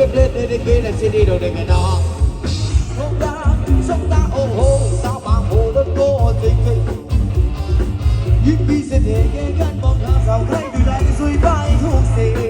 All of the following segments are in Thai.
เป็นเล่นในเกมในซีดีโดดเด่นไงน้องลูกดาสมตาโอ้โหตาบางโหดโกติกยิ่งมีเสน่ห์แก่กันมองหาสาวใครดูได้สวยไปทุกสิ่ง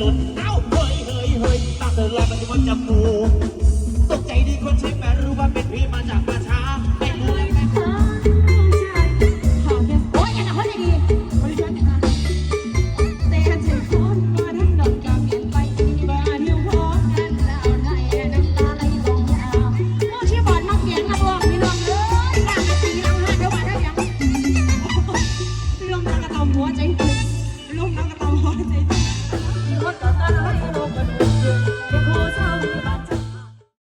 หลุดเอ้าเฮ้ยเฮ้ยเฮ้ยตาเธอลอยมาที่บนจมูกตกใจดีคนใช่ไหมรู้ว่าเป็นพี่มาจากมาช